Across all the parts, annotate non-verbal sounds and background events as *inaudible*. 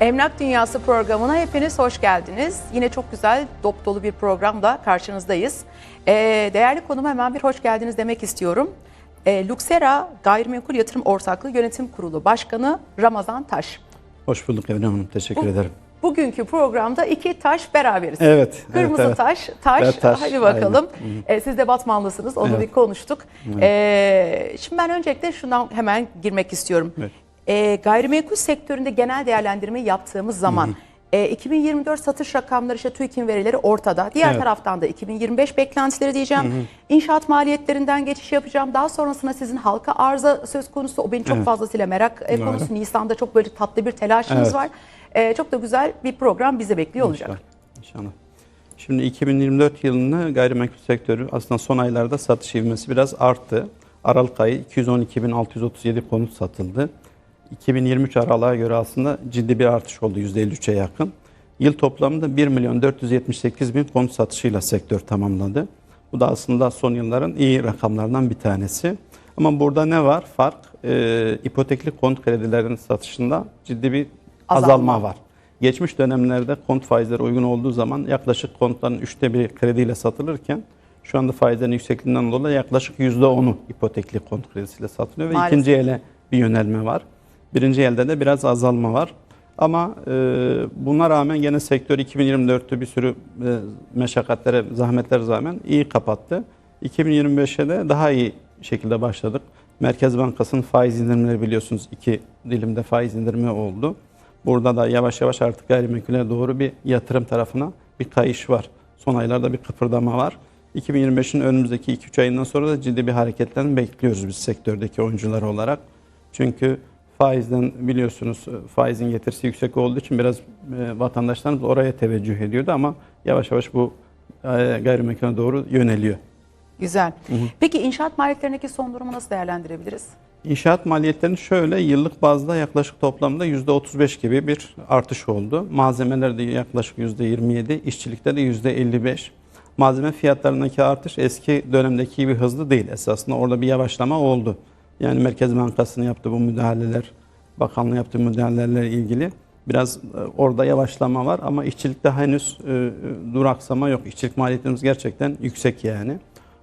Emlak Dünyası programına hepiniz hoş geldiniz. Yine çok güzel, dop dolu bir programda karşınızdayız. Ee, değerli konuma hemen bir hoş geldiniz demek istiyorum. Ee, Luxera Gayrimenkul Yatırım Ortaklığı Yönetim Kurulu Başkanı Ramazan Taş. Hoş bulduk Evren Hanım. Teşekkür Bu- ederim. Bugünkü programda iki taş beraberiz. Evet. Kırmızı evet, evet. taş, taş. Evet, taş, Hadi bakalım. Ee, siz de Batmanlısınız, onu Evet. bir konuştuk. Ee, şimdi ben öncelikle şundan hemen girmek istiyorum. Evet. Ee, gayrimenkul sektöründe genel değerlendirme yaptığımız zaman e, 2024 satış rakamları işte TÜİK'in verileri ortada. Diğer Evet. taraftan da 2025 beklentileri diyeceğim. İnşaat maliyetlerinden geçiş yapacağım. Daha sonrasında sizin halka arıza söz konusu. O beni çok Evet. fazlasıyla merak e, konusu. Nisan'da çok böyle tatlı bir telaşınız Evet. var. Ee, çok da güzel bir program bizi bekliyor olacak. İnşallah. İnşallah. Şimdi 2024 yılını gayrimenkul sektörü aslında son aylarda satış ivmesi biraz arttı. Aralık ayı 212.637 konut satıldı. 2023 aralığa göre aslında ciddi bir artış oldu %53'e yakın. Yıl toplamında 1 milyon 478 bin konut satışıyla sektör tamamladı. Bu da aslında son yılların iyi rakamlardan bir tanesi. Ama burada ne var? Fark e, ipotekli konut kredilerinin satışında ciddi bir Azalma. azalma var. Geçmiş dönemlerde konut faizleri uygun olduğu zaman yaklaşık konutların üçte biri krediyle satılırken şu anda faizlerin yüksekliğinden dolayı yaklaşık yüzde onu ipotekli konut kredisiyle satılıyor ve Maalesef. ikinci ele bir yönelme var. Birinci elde de biraz azalma var. Ama e, buna rağmen gene sektör 2024'te bir sürü e, meşakkatlere, zahmetlere rağmen iyi kapattı. 2025'e de daha iyi şekilde başladık. Merkez Bankası'nın faiz indirimleri biliyorsunuz iki dilimde faiz indirimi oldu. Burada da yavaş yavaş artık gayrimenkule doğru bir yatırım tarafına bir kayış var. Son aylarda bir kıpırdama var. 2025'in önümüzdeki 2-3 ayından sonra da ciddi bir hareketlerini bekliyoruz biz sektördeki oyuncular olarak. Çünkü faizden biliyorsunuz faizin getirisi yüksek olduğu için biraz e, vatandaşlarımız oraya teveccüh ediyordu ama yavaş yavaş bu e, gayrimenkule doğru yöneliyor. Güzel. Peki inşaat maliyetlerindeki son durumu nasıl değerlendirebiliriz? İnşaat maliyetlerinin şöyle yıllık bazda yaklaşık toplamda %35 gibi bir artış oldu. Malzemelerde yaklaşık %27, işçilikte de %55. Malzeme fiyatlarındaki artış eski dönemdeki gibi hızlı değil. Esasında orada bir yavaşlama oldu. Yani Merkez Bankası'nın yaptığı bu müdahaleler, bakanlığı yaptığı müdahalelerle ilgili biraz e, orada yavaşlama var ama işçilikte henüz e, e, duraksama yok. İşçilik maliyetimiz gerçekten yüksek yani.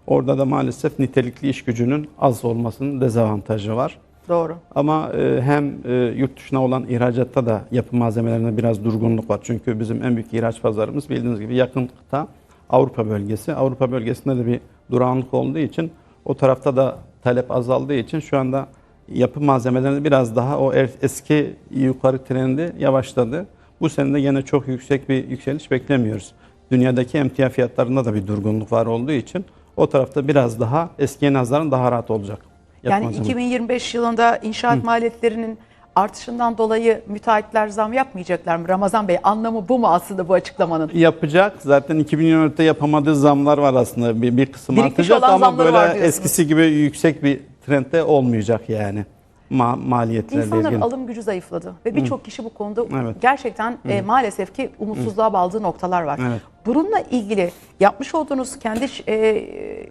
Orada da maalesef nitelikli iş gücünün az olmasının dezavantajı var. Doğru. Ama hem yurt dışına olan ihracatta da yapı malzemelerinde biraz durgunluk var. Çünkü bizim en büyük ihraç pazarımız bildiğiniz gibi yakın kıta Avrupa bölgesi. Avrupa bölgesinde de bir durağanlık olduğu için o tarafta da talep azaldığı için şu anda yapı malzemelerinde biraz daha o er- eski yukarı trendi yavaşladı. Bu sene de yine çok yüksek bir yükseliş beklemiyoruz. Dünyadaki emtia fiyatlarında da bir durgunluk var olduğu için o tarafta biraz daha eskiye nazaran daha rahat olacak. Yapı Yani malzemeleri. 2025 yılında inşaat maliyetlerinin artışından dolayı müteahhitler zam yapmayacaklar mı? Ramazan Bey anlamı bu mu aslında bu açıklamanın? yapacak. Zaten 2024'te yapamadığı zamlar var aslında. Bir, bir kısım Birikmiş artacak ama böyle eskisi gibi yüksek bir trendde olmayacak yani. Ma maliyetlerle İnsanların ilgili. alım gücü zayıfladı ve birçok kişi bu konuda Evet. gerçekten e, maalesef ki umutsuzluğa bağladığı noktalar var. Evet. Bununla ilgili yapmış olduğunuz kendi e,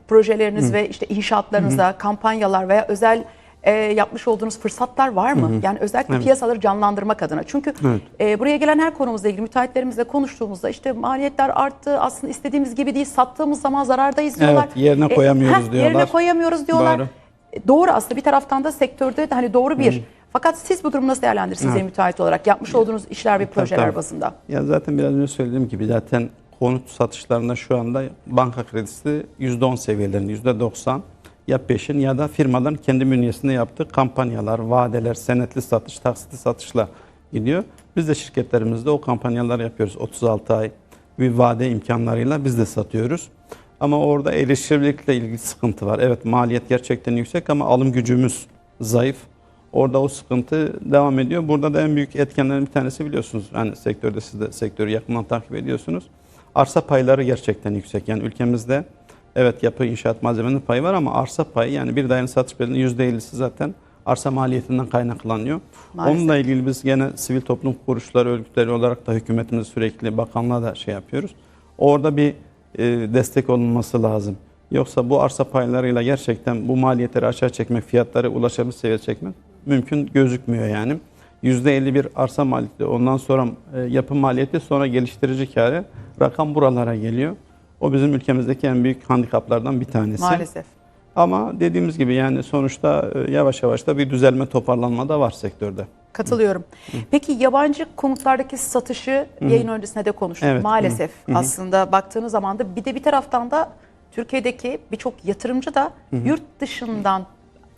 projeleriniz ve işte inşaatlarınızda kampanyalar veya özel e, yapmış olduğunuz fırsatlar var mı? Yani özellikle piyasaları canlandırmak adına. Çünkü Evet. e, buraya gelen her konumuzla ilgili müteahhitlerimizle konuştuğumuzda işte maliyetler arttı aslında istediğimiz gibi değil sattığımız zaman zarardayız diyorlar. Evet, yerine koyamıyoruz heh, diyorlar. Yerine koyamıyoruz diyorlar. Doğru. E, Doğru aslında bir taraftan da sektörde de hani doğru bir. Fakat siz bu durumu nasıl değerlendirirsiniz Evet. müteahhit olarak? Yapmış olduğunuz işler ve projeler tabii. bazında. Ya zaten biraz önce söylediğim gibi zaten konut satışlarında şu anda banka kredisi %10 seviyelerinde %90 ya peşin ya da firmaların kendi bünyesinde yaptığı kampanyalar, vadeler, senetli satış, taksitli satışla gidiyor. Biz de şirketlerimizde o kampanyalar yapıyoruz. 36 ay bir vade imkanlarıyla biz de satıyoruz. Ama orada erişilebilirlikle ilgili sıkıntı var. Evet maliyet gerçekten yüksek ama alım gücümüz zayıf. Orada o sıkıntı devam ediyor. Burada da en büyük etkenlerin bir tanesi biliyorsunuz. Yani sektörde siz de sektörü yakından takip ediyorsunuz. Arsa payları gerçekten yüksek. Yani ülkemizde evet yapı inşaat malzemenin payı var ama arsa payı yani bir dairenin satış bedelinin %50'si zaten arsa maliyetinden kaynaklanıyor. Maalesef. Onunla ilgili biz gene sivil toplum kuruluşları, örgütleri olarak da hükümetimiz sürekli bakanlığa da şey yapıyoruz. Orada bir e, destek olunması lazım. Yoksa bu arsa paylarıyla gerçekten bu maliyetleri aşağı çekmek, fiyatları ulaşabilir seviyeye çekmek mümkün gözükmüyor yani. %50 bir arsa maliyeti, ondan sonra e, yapı maliyeti, sonra geliştirici karı. Rakam buralara geliyor. O bizim ülkemizdeki en büyük handikaplardan bir tanesi. Maalesef. Ama dediğimiz gibi yani sonuçta e, yavaş yavaş da bir düzelme toparlanma da var sektörde. Katılıyorum. Peki yabancı konutlardaki satışı yayın öncesinde de konuştuk. Evet. Maalesef aslında baktığınız zaman da bir de bir taraftan da Türkiye'deki birçok yatırımcı da yurt dışından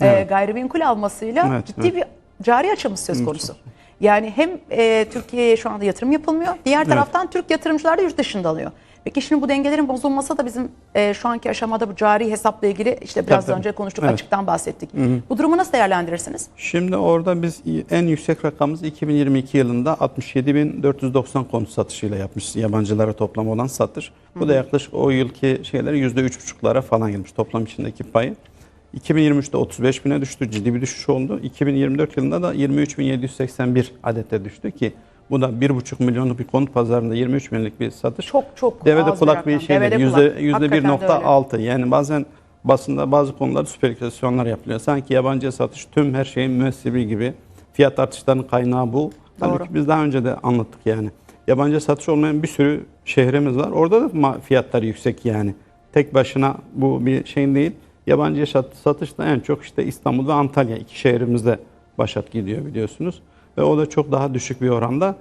e, Evet. gayrimenkul almasıyla Evet, ciddi bir cari açımız söz konusu. Yani hem e, Türkiye'ye şu anda yatırım yapılmıyor, diğer taraftan Türk yatırımcılar da yurt dışında alıyor. Peki şimdi bu dengelerin bozulması da bizim e, şu anki aşamada bu cari hesapla ilgili işte biraz Tabii, önce konuştuk, Evet. açıktan bahsettik. Bu durumu nasıl değerlendirirsiniz? Şimdi orada biz en yüksek rakamımız 2022 yılında 67.490 konut satışıyla yapmışız. Yabancılara toplam olan satış. Bu da yaklaşık o yılki şeyler %3,5'lara falan gelmiş toplam içindeki payı. 2023'te 35 bine düştü. Ciddi bir düşüş oldu. 2024 yılında da 23.781 adete düştü ki bu da 1,5 milyonluk bir konut pazarında 23 binlik bir satış. Çok çok Devede az kulak bir rakam. şey değil. Yüzde, yüzde Hakikaten de öyle. 1.6 yani bazen basında bazı konularda spekülasyonlar yapılıyor. Sanki yabancıya satış tüm her şeyin müessibi gibi. Fiyat artışlarının kaynağı bu. Halbuki biz daha önce de anlattık yani. Yabancı satış olmayan bir sürü şehrimiz var. Orada da fiyatlar yüksek yani. Tek başına bu bir şey değil. Yabancı sat- satış da en çok işte İstanbul ve Antalya iki şehrimizde başat gidiyor biliyorsunuz. Ve o da çok daha düşük bir oranda.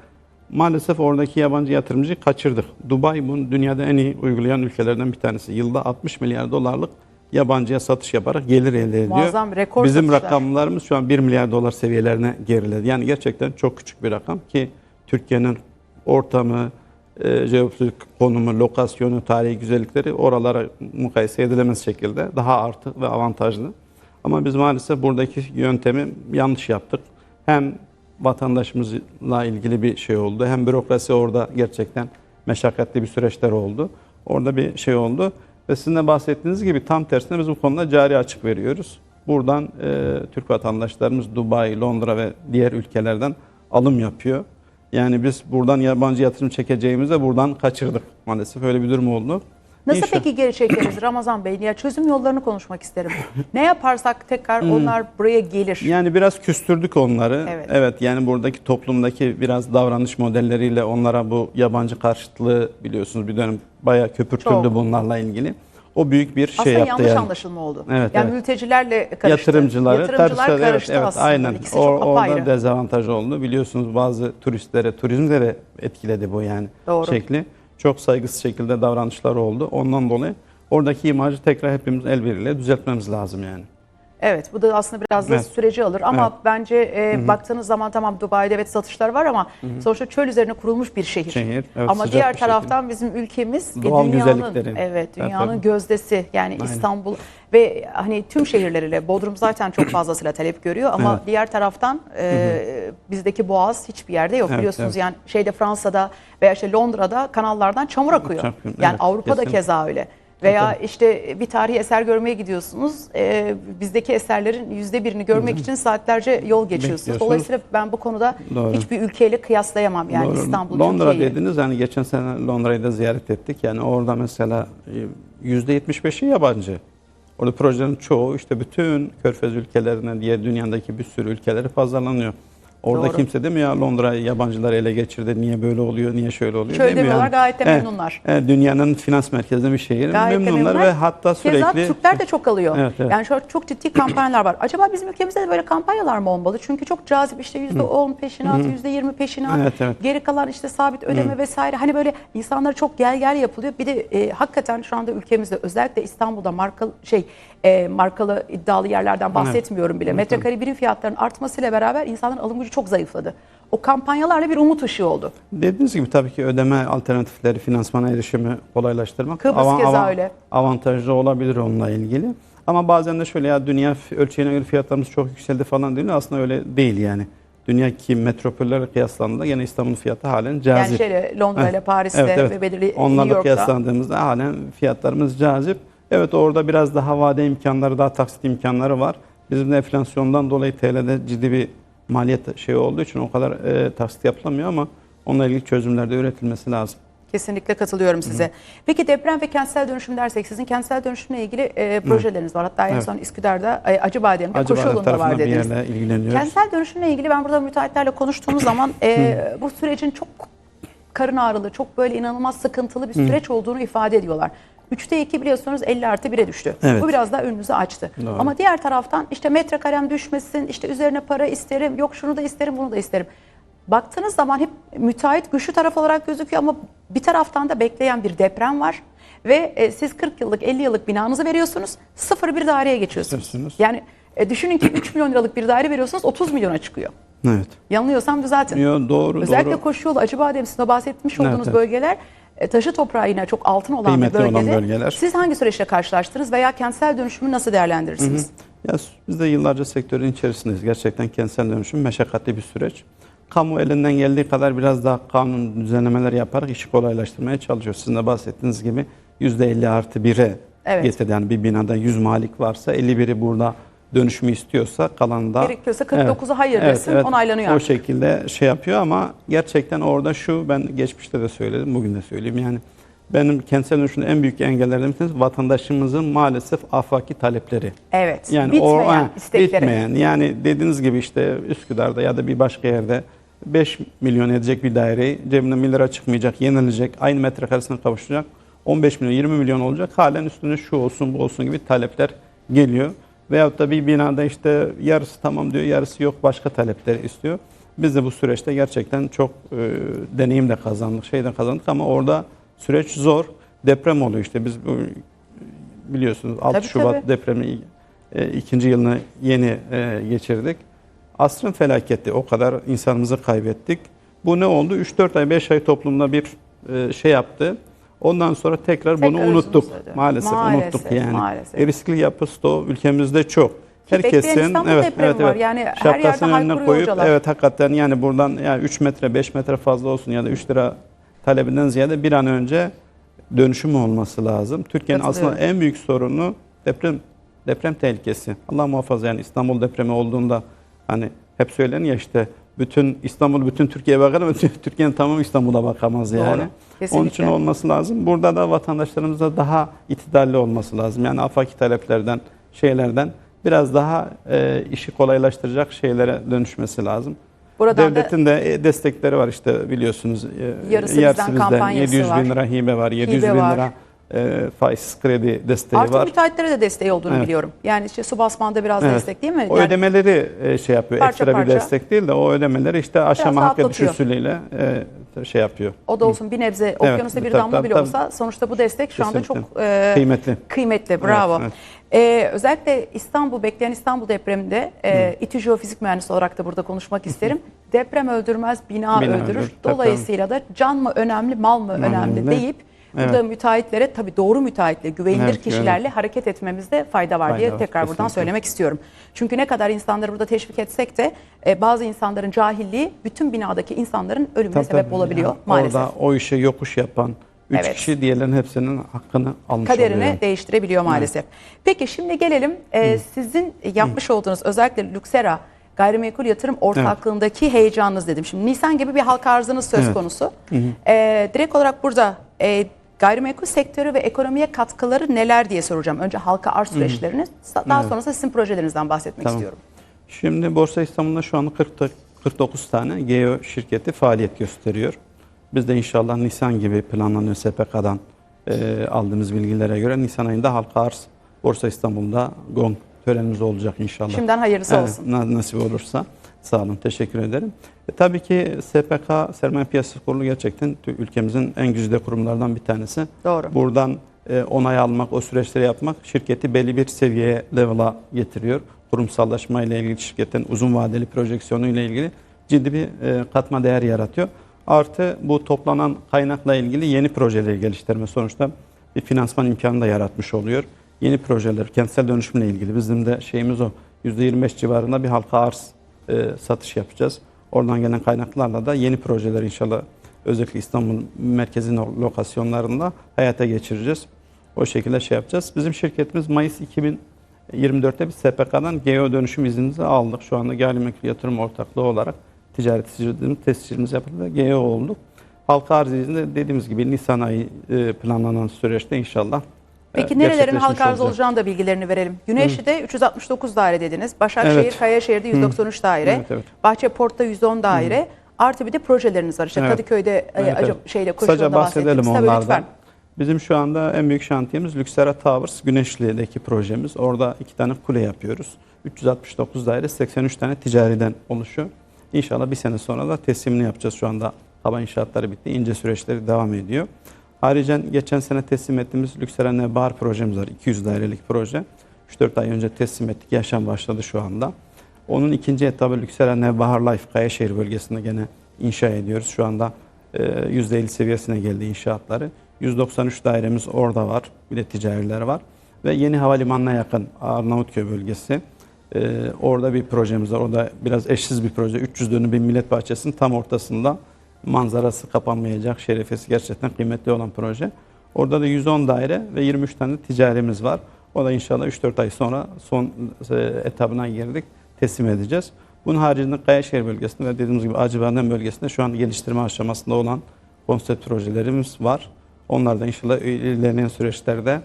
Maalesef oradaki yabancı yatırımcıyı kaçırdık. Dubai bunu dünyada en iyi uygulayan ülkelerden bir tanesi. Yılda 60 milyar dolarlık yabancıya satış yaparak gelir elde ediyor. Muazzam, rekor Bizim satışlar. rakamlarımız şu an 1 milyar dolar seviyelerine geriledi. Yani gerçekten çok küçük bir rakam ki Türkiye'nin ortamı, e, jeopolitik konumu, lokasyonu, tarihi güzellikleri oralara mukayese edilemez şekilde daha artı ve avantajlı. Ama biz maalesef buradaki yöntemi yanlış yaptık. Hem vatandaşımızla ilgili bir şey oldu, hem bürokrasi orada gerçekten meşakkatli bir süreçler oldu. Orada bir şey oldu. Ve sizin de bahsettiğiniz gibi tam tersine biz bu konuda cari açık veriyoruz. Buradan e, Türk vatandaşlarımız Dubai, Londra ve diğer ülkelerden alım yapıyor. Yani biz buradan yabancı yatırım çekeceğimize buradan kaçırdık. Maalesef öyle bir durum oldu. Nasıl İnşallah- peki geri çekeriz *clears throat* Ramazan Bey? Ya çözüm yollarını konuşmak isterim. ne yaparsak tekrar onlar buraya gelir. Yani biraz küstürdük onları. Evet. yani buradaki toplumdaki biraz davranış modelleriyle onlara bu yabancı karşıtlığı biliyorsunuz bir dönem bayağı köpürtüldü Çok. bunlarla ilgili. O büyük bir şey Aslında yaptı yanlış yani. anlaşılma oldu. Evet, yani evet. mültecilerle karıştı. Yatırımcıları Yatırımcılar karıştı. karıştı evet, evet, aslında. aynen. İkisi O, çok apayrı. orada dezavantaj oldu. Biliyorsunuz bazı turistlere, turizmde de etkiledi bu yani Doğru. şekli. Çok saygısız şekilde davranışlar oldu. Ondan dolayı oradaki imajı tekrar hepimiz el birliğiyle düzeltmemiz lazım yani. Evet bu da aslında biraz da Evet. süreci alır ama Evet. bence e, baktığınız zaman tamam Dubai'de evet satışlar var ama sonuçta çöl üzerine kurulmuş bir şehir. Şehir, evet, ama diğer taraftan bizim ülkemiz ve Doğal dünyanın evet Evet, dünyanın tabii. gözdesi yani İstanbul ve hani tüm şehirleriyle Bodrum zaten çok fazlasıyla talep görüyor ama Evet. diğer taraftan e, bizdeki boğaz hiçbir yerde yok Evet, biliyorsunuz evet. yani şeyde Fransa'da veya işte Londra'da kanallardan çamur akıyor. Çok- yani evet, Avrupa'da kesinlikle. keza öyle. Veya Tabii. işte bir tarihi eser görmeye gidiyorsunuz. Ee, bizdeki eserlerin yüzde birini görmek için saatlerce yol geçiyorsunuz. Dolayısıyla ben bu konuda Doğru. hiçbir ülkeyle kıyaslayamam. Yani Doğru. İstanbul, Londra Türkiye'yi. dediniz yani geçen sene Londra'yı da ziyaret ettik. Yani orada mesela e, %75'i yabancı. Orada projenin çoğu işte bütün körfez ülkelerine diğer dünyadaki bir sürü ülkeleri pazarlanıyor. Orada Doğru. kimse demiyor ya Londra'yı yabancılar ele geçirdi. Niye böyle oluyor? Niye şöyle oluyor? Şöyle demiyor yani. gayet de Evet, memnunlar. evet, dünyanın finans merkezinde bir şehir. Gayet memnunlar memnunlar. ve hatta sürekli Keza Türkler de çok alıyor. Evet, evet. Yani şöyle çok ciddi kampanyalar var. Acaba bizim ülkemizde de böyle kampanyalar mı olmalı? Çünkü çok cazip işte yüzde on peşinat, yüzde yirmi peşinat, Evet, evet. geri kalan işte sabit ödeme vesaire. Hani böyle insanlara çok gel gel yapılıyor. Bir de e, hakikaten şu anda ülkemizde özellikle İstanbul'da markalı şey e, markalı iddialı yerlerden bahsetmiyorum bile. Metrekare birim fiyatlarının artmasıyla beraber insanların alım gücü çok zayıfladı. O kampanyalarla bir umut ışığı oldu. Dediğiniz gibi tabii ki ödeme alternatifleri, finansmana erişimi kolaylaştırmak Kıbrıs keza öyle. avantajlı olabilir onunla ilgili. Ama bazen de şöyle ya dünya ölçeğine göre fiyatlarımız çok yükseldi falan değil Aslında öyle değil yani. Dünyadaki metropollerle kıyaslandığında yine İstanbul fiyatı halen cazip. Yani şeyle Londra ile Evet. Paris'te Evet, evet. ve belirli New Onlarla York'ta. kıyaslandığımızda halen fiyatlarımız cazip. Evet orada biraz daha vade imkanları, daha taksit imkanları var. Bizim de enflasyondan dolayı TL'de ciddi bir maliyet şey olduğu için o kadar e, taksit yapılamıyor ama onunla ilgili çözümler de üretilmesi lazım. Kesinlikle katılıyorum size. Peki deprem ve kentsel dönüşüm dersek sizin kentsel dönüşümle ilgili e, projeleriniz var. Hatta en Evet. son Üsküdar'da, e, Acıbadem'de, Acaba Koşuyolu'nda var bir dediniz. yerle ilgileniyoruz. Kentsel dönüşümle ilgili ben burada müteahhitlerle konuştuğumuz *coughs* zaman e, bu sürecin çok karın ağrılı, çok böyle inanılmaz sıkıntılı bir süreç olduğunu ifade ediyorlar. Üçte iki biliyorsunuz 50 artı 1'e düştü. Evet. Bu biraz daha önünüzü açtı. Doğru. Ama diğer taraftan işte metrekarem düşmesin, işte üzerine para isterim, yok şunu da isterim, bunu da isterim. Baktığınız zaman hep müteahhit güçlü taraf olarak gözüküyor ama bir taraftan da bekleyen bir deprem var. Ve e, siz 40 yıllık 50 yıllık binanızı veriyorsunuz sıfır bir daireye geçiyorsunuz. Geçiyorsunuz. Yani e, düşünün ki 3 milyon liralık bir daire veriyorsunuz 30 milyona çıkıyor. Evet. Yanılıyorsam düzeltin. Yo, doğru Özellikle doğru. Koşuyolu, Acıbadem sizin bahsetmiş Evet, olduğunuz evet. bölgeler e, taşı toprağı yine çok altın olan Kıymetli bir olan bölgede. bölgeler. Siz hangi süreçle karşılaştınız veya kentsel dönüşümü nasıl değerlendirirsiniz? Ya biz de yıllarca sektörün içerisindeyiz. Gerçekten kentsel dönüşüm meşakkatli bir süreç. Kamu elinden geldiği kadar biraz daha kanun düzenlemeler yaparak işi kolaylaştırmaya çalışıyor. Sizin de bahsettiğiniz gibi %50 artı 1'e Evet. getirdi. Yani bir binada 100 malik varsa 51'i burada dönüşümü istiyorsa kalan da... Gerekiyorsa 49'u hayır desin, onaylanıyor O artık. şekilde şey yapıyor ama gerçekten orada şu ben geçmişte de söyledim bugün de söyleyeyim yani benim kentsel dönüşümün en büyük engellerden bir tanesi vatandaşımızın maalesef afaki talepleri. Evet. Yani bitmeyen o ha, istekleri. bitmeyen. Yani dediğiniz gibi işte Üsküdar'da ya da bir başka yerde 5 milyon edecek bir daireyi cebine 1 lira çıkmayacak, yenilecek, aynı metrekaresine kavuşacak. 15 milyon, 20 milyon olacak. Halen üstüne şu olsun, bu olsun gibi talepler geliyor. Veyahut da bir binada işte yarısı tamam diyor, yarısı yok, başka talepler istiyor. Biz de bu süreçte gerçekten çok e, deneyim de kazandık, şey de kazandık ama orada süreç zor. Deprem oluyor işte. Biz bu biliyorsunuz 6 Tabii, Şubat tabii. depremi e, ikinci yılını yeni e, geçirdik. Asrın felaketi o kadar insanımızı kaybettik. Bu ne oldu? 3-4 ay 5 ay toplumda bir e, şey yaptı. Ondan sonra tekrar, bunu Tekrar unuttuk. özümüze döndü. Maalesef, Maalesef, unuttuk yani. maalesef. E, riskli yapısı da o ülkemizde çok. bekleyen İstanbul depremi var. Yani her yerde Şapkasını önüne koyup hocalar. evet hakikaten yani buradan yani 3 metre 5 metre fazla olsun ya da 3 lira talebinden ziyade bir an önce dönüşüm olması lazım. Türkiye'nin aslında en büyük sorunu deprem deprem tehlikesi. Allah muhafaza yani İstanbul depremi olduğunda hani hep söylenir ya işte bütün İstanbul bütün Türkiye'ye bakar ama *laughs* Türkiye'nin tamamı İstanbul'a bakamaz yani. Kesinlikle. Onun için olması lazım. Burada da vatandaşlarımıza daha itidalli olması lazım. Yani afaki taleplerden, şeylerden biraz daha e, işi kolaylaştıracak şeylere dönüşmesi lazım. Buradan da Devletin de e, destekleri var işte biliyorsunuz. E, Yarısı bizden kampanyası 700 var. bin lira hibe var, 700 Hibe bin var. lira e, faiz kredi desteği Artı var. müteahhitlere de desteği olduğunu Evet. biliyorum. Yani işte su basmanda biraz Evet. destek değil mi? O Yani ödemeleri e, şey yapıyor. Parça Ekstra parça. bir destek değil de o ödemeleri işte aşama hak ediş rahatlatıyor. usulüyle e, şey yapıyor. o da olsun bir nebze okyanusta bir tabii, damla tabii, bile tabii. olsa sonuçta bu destek şu anda çok e, Kıymetli. Kıymetli, bravo. evet. Ee, özellikle İstanbul, bekleyen İstanbul depreminde e, İTÜ Jeofizik Mühendisi olarak da burada konuşmak *laughs* isterim. Deprem öldürmez, bina, Bina öldürür. öldürür, Dolayısıyla da can mı önemli, mal mı önemli önemli. deyip burada müteahhitlere tabii doğru müteahhitle, güvenilir Evet, kişilerle hareket etmemizde fayda var Fayda diye var, tekrar buradan kesinlikle. söylemek istiyorum. Çünkü ne kadar insanları burada teşvik etsek de e, bazı insanların cahilliği bütün binadaki insanların ölümüne Tabii, sebep tabii. olabiliyor Yani maalesef. Orada o işi yokuş yapan 3 Evet. kişi diğerlerinin hepsinin hakkını almış kaderini oluyor. değiştirebiliyor maalesef. Peki şimdi gelelim e, sizin yapmış olduğunuz özellikle Luxera gayrimenkul yatırım ortaklığındaki heyecanınız dedim. Şimdi Nisan gibi bir halka arzınız söz Evet. konusu. E, direkt olarak burada e, gayrimenkul sektörü ve ekonomiye katkıları neler diye soracağım. Önce halka arz süreçlerini daha Evet. sonrasında sizin projelerinizden bahsetmek Tamam. istiyorum. Şimdi Borsa İstanbul'da şu anda 40, ta- 49 tane GEO şirketi faaliyet gösteriyor. Biz de inşallah Nisan gibi planlanıyor SPK'dan e, aldığımız bilgilere göre Nisan ayında halka arz Borsa İstanbul'da GONG törenimiz olacak inşallah. Şimdiden hayırlısı olsun. na- nasip olursa. Sağ olun, teşekkür ederim. E, tabii ki SPK, Sermaye Piyasası Kurulu gerçekten ülkemizin en güzide kurumlardan bir tanesi. Doğru. Buradan e, onay almak, o süreçleri yapmak şirketi belli bir seviyeye, level'a getiriyor. Kurumsallaşma ile ilgili şirketin uzun vadeli projeksiyonu ile ilgili ciddi bir e, katma değer yaratıyor. Artı bu toplanan kaynakla ilgili yeni projeleri geliştirme sonuçta bir finansman imkanı da yaratmış oluyor. Yeni projeler, kentsel dönüşümle ilgili bizim de şeyimiz o. %25 civarında bir halka arz e, satış yapacağız. Oradan gelen kaynaklarla da yeni projeler inşallah özellikle İstanbul merkezin lokasyonlarında hayata geçireceğiz. O şekilde şey yapacağız. Bizim şirketimiz Mayıs 2024'te bir SPK'dan GEO dönüşüm iznimizi aldık. Şu anda gayrimenkul yatırım ortaklığı olarak ticaret tescilimiz, tescilimiz yapıldı ve GEO olduk. Halka arz izinde dediğimiz gibi Nisan ayı e, planlanan süreçte inşallah Peki nerelerin halka arz olacak. olacağını da bilgilerini verelim. Güneşli'de 369 daire dediniz. Başakşehir, Evet. Kayaşehir'de 193 daire. Evet, evet. Bahçeport'ta 110 daire. Artı bir de projeleriniz var. İşte Evet. Kadıköy'de e, Evet, evet. şeyle koşulunda bahsedelim bahsettiniz. Tabii onlardan. lütfen. Bizim şu anda en büyük şantiyemiz Lüksera Towers Güneşli'deki projemiz. Orada iki tane kule yapıyoruz. 369 daire 83 tane ticariden oluşuyor. İnşallah bir sene sonra da teslimini yapacağız. Şu anda hava inşaatları bitti. İnce süreçleri devam ediyor. Ayrıca geçen sene teslim ettiğimiz Lüksera Nebahar projemiz var. 200 dairelik proje. 3-4 ay önce teslim ettik. Yaşam başladı şu anda. Onun ikinci etabı Lüksera Nebahar Life Kayaşehir bölgesinde gene inşa ediyoruz. Şu anda e, %50 seviyesine geldi inşaatları. 193 dairemiz orada var. Bir de ticariler var. Ve yeni havalimanına yakın Arnavutköy bölgesi. E, orada bir projemiz var. O da biraz eşsiz bir proje. 300 dönüm bir millet bahçesinin tam ortasında manzarası kapanmayacak, şerefesi gerçekten kıymetli olan proje. Orada da 110 daire ve 23 tane ticarimiz var. O da inşallah 3-4 ay sonra son e, etabına girdik. Teslim edeceğiz. Bunun haricinde Kayaşehir bölgesinde ve dediğimiz gibi Acıbadem bölgesinde şu an geliştirme aşamasında olan konsept projelerimiz var. Onlar da inşallah ilerleyen süreçlerde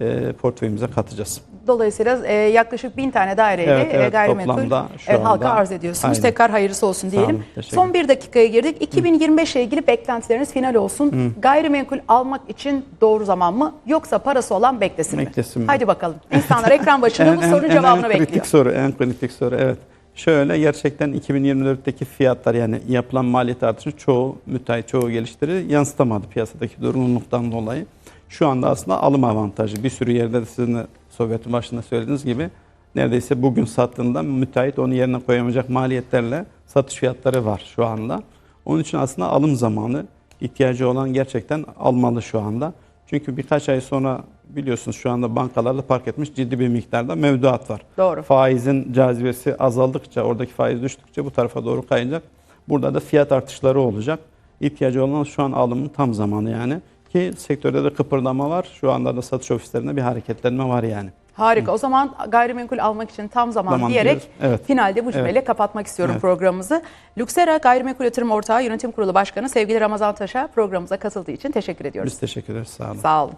e, portföyümüze katacağız. Dolayısıyla e, yaklaşık bin tane daireyle Evet, evet, e, gayrimenkul evet, halka arz ediyorsunuz. Aynen. Tekrar hayırlısı olsun diyelim. olun, Son bir dakikaya girdik. 2025 ile ilgili beklentileriniz final olsun. Gayrimenkul almak için doğru zaman mı yoksa parası olan beklesin mi? Beklesin mi? Hadi bakalım. İnsanlar ekran başında *laughs* bu sorunun cevabını kritik bekliyor. soru, en kritik soru evet. Şöyle gerçekten 2024'teki fiyatlar yani yapılan maliyet artışı çoğu müteahhit, çoğu geliştiri yansıtamadı piyasadaki durgunluktan dolayı. Şu anda aslında alım avantajı. Bir sürü yerde de sizin de Sovyet'in başında söylediğiniz gibi neredeyse bugün sattığında müteahhit onu yerine koyamayacak maliyetlerle satış fiyatları var şu anda. Onun için aslında alım zamanı ihtiyacı olan gerçekten almalı şu anda. Çünkü birkaç ay sonra biliyorsunuz şu anda bankalarda park etmiş ciddi bir miktarda mevduat var. Doğru. Faizin cazibesi azaldıkça, oradaki faiz düştükçe bu tarafa doğru kayacak. Burada da fiyat artışları olacak. İhtiyacı olan şu an alımın tam zamanı yani. Ki sektörde de kıpırdama var. Şu anda da satış ofislerinde bir hareketlenme var yani. Harika. O zaman gayrimenkul almak için tam zaman, Zaman diyerek diyoruz. Evet. finalde bu cümleyle kapatmak istiyorum Evet. programımızı. Luxera Gayrimenkul Yatırım Ortağı Yönetim Kurulu Başkanı sevgili Ramazan Taş'a programımıza katıldığı için teşekkür ediyoruz. Biz teşekkür ederiz. Sağ olun. Sağ olun.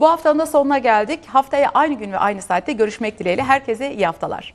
Bu haftanın da sonuna geldik. Haftaya aynı gün ve aynı saatte görüşmek dileğiyle herkese iyi haftalar.